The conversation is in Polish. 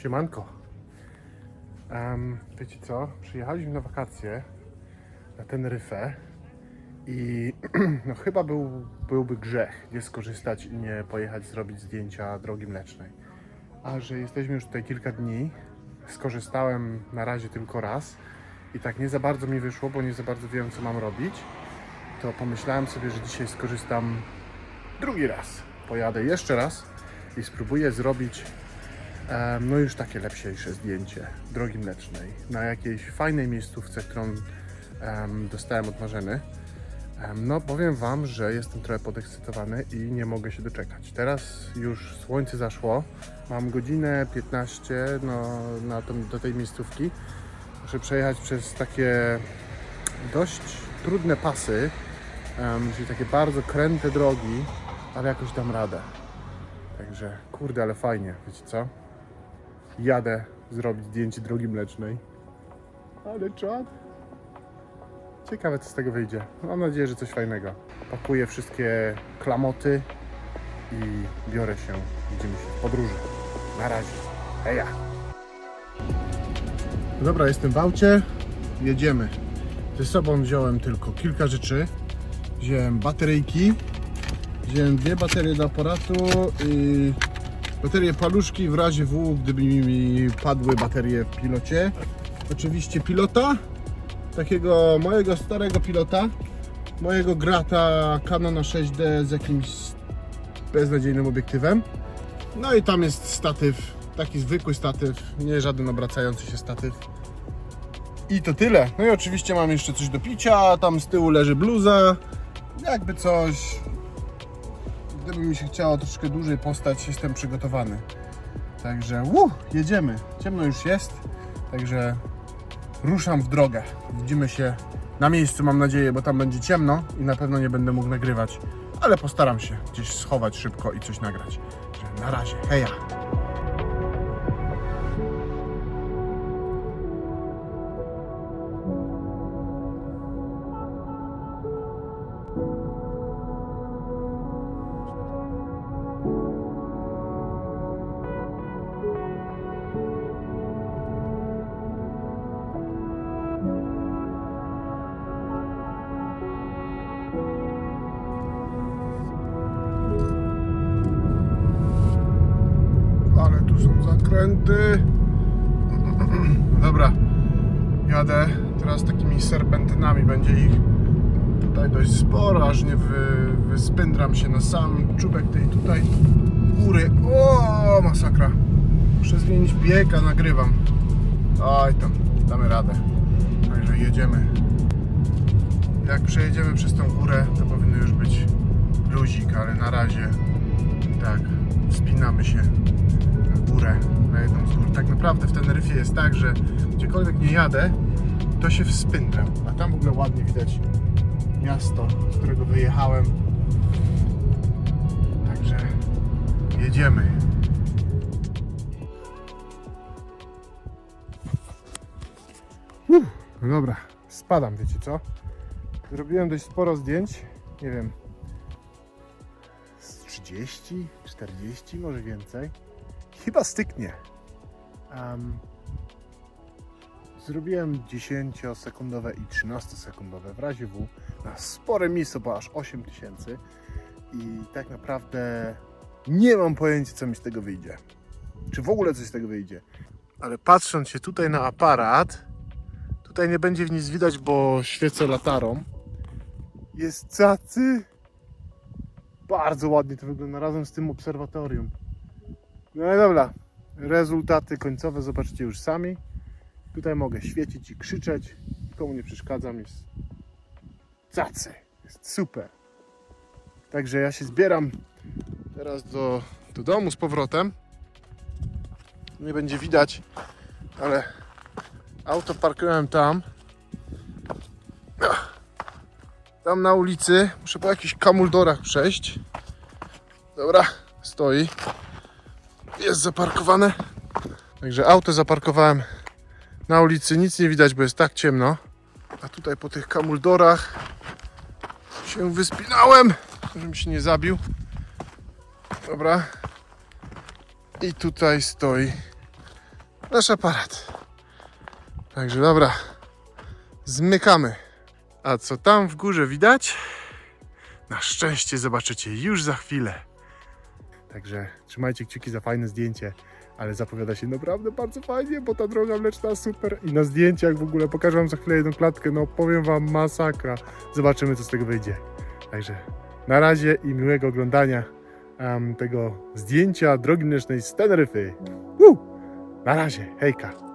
Siemanko. Em, wiecie co? Przyjechaliśmy na wakacje na Teneryfę i no chyba był, byłby grzech nie skorzystać i nie pojechać zrobić zdjęcia drogi mlecznej. A że jesteśmy już tutaj kilka dni, skorzystałem na razie tylko raz i tak nie za bardzo mi wyszło, bo nie za bardzo wiem co mam robić, to pomyślałem sobie, że dzisiaj skorzystam drugi raz. Pojadę jeszcze raz i spróbuję zrobić No już takie lepsiejsze zdjęcie drogi mlecznej na jakiejś fajnej miejscówce, którą em, dostałem od Marzeny. No powiem Wam, że jestem trochę podekscytowany i nie mogę się doczekać. Teraz już słońce zaszło, mam godzinę 15 no, na tą, do tej miejscówki. Muszę przejechać przez takie dość trudne pasy, em, czyli takie bardzo kręte drogi, ale jakoś dam radę. Także kurde, ale fajnie, wiecie co? Jadę zrobić zdjęcie drogi mlecznej. Ale czad. Ciekawe co z tego wyjdzie. Mam nadzieję, że coś fajnego. Pakuję wszystkie klamoty i biorę się. Widzimy się w podróży. Na razie. Heja. Dobra, jestem w aucie. Jedziemy. Ze sobą wziąłem tylko kilka rzeczy. Wziąłem bateryjki. Wziąłem dwie baterie do aparatu i baterie paluszki w razie W, gdyby mi padły baterie w pilocie. Oczywiście pilota, takiego mojego starego pilota, mojego grata Canona 6D z jakimś beznadziejnym obiektywem. No i tam jest statyw, taki zwykły statyw, nie żaden obracający się statyw. I to tyle. No i oczywiście mam jeszcze coś do picia, tam z tyłu leży bluza, jakby coś, gdyby mi się chciało troszkę dłużej postać, jestem przygotowany. Także uh, jedziemy. Ciemno już jest, także ruszam w drogę. Widzimy się na miejscu, mam nadzieję, bo tam będzie ciemno i na pewno nie będę mógł nagrywać, ale postaram się gdzieś schować szybko i coś nagrać. Także na razie, heja! Dobra, jadę teraz takimi serpentynami. Będzie ich tutaj dość sporo, aż nie wy, wyspędram się na sam czubek tej tutaj góry. O, masakra. Muszę zmienić bieg, a nagrywam. Oj tam, damy radę. Także jedziemy. Jak przejedziemy przez tą górę, to powinno już być luzik, ale na razie tak, wspinamy się na górę, Tak naprawdę w Teneryfie jest tak, że gdziekolwiek nie jadę, to się wspindram. A tam w ogóle ładnie widać miasto, z którego wyjechałem. Także jedziemy. Uff, no dobra, spadam, wiecie co? Zrobiłem dość sporo zdjęć, nie wiem, z 30, 40, może więcej. Chyba styknie. Um, zrobiłem 10-sekundowe i 13-sekundowe w razie W na spore miejsce, bo aż 8000 i tak naprawdę nie mam pojęcia, co mi z tego wyjdzie. Czy w ogóle coś z tego wyjdzie. Ale patrząc się tutaj na aparat, tutaj nie będzie w nic widać, bo świecę latarą. Jest cacy. Bardzo ładnie to wygląda razem z tym obserwatorium. No i dobra, rezultaty końcowe zobaczycie już sami. Tutaj mogę świecić i krzyczeć. Nikomu nie przeszkadzam, jest cacy. Jest super. Także ja się zbieram teraz do, do domu z powrotem. nie będzie widać, ale auto parkowałem tam. Tam na ulicy. Muszę po jakichś kamuldorach przejść. Dobra, stoi. Jest zaparkowane. Także auto zaparkowałem na ulicy. Nic nie widać, bo jest tak ciemno. A tutaj po tych kamuldorach się wyspinałem, żebym się nie zabił. Dobra. I tutaj stoi nasz aparat. Także dobra. Zmykamy. A co tam w górze widać? Na szczęście zobaczycie już za chwilę. Także trzymajcie kciuki za fajne zdjęcie, ale zapowiada się naprawdę bardzo fajnie, bo ta droga mleczna super i na zdjęciach w ogóle pokażę wam za chwilę jedną klatkę, no powiem wam masakra. Zobaczymy co z tego wyjdzie. Także na razie i miłego oglądania em, tego zdjęcia drogi mlecznej z Teneryfy. Woo! Na razie, hejka!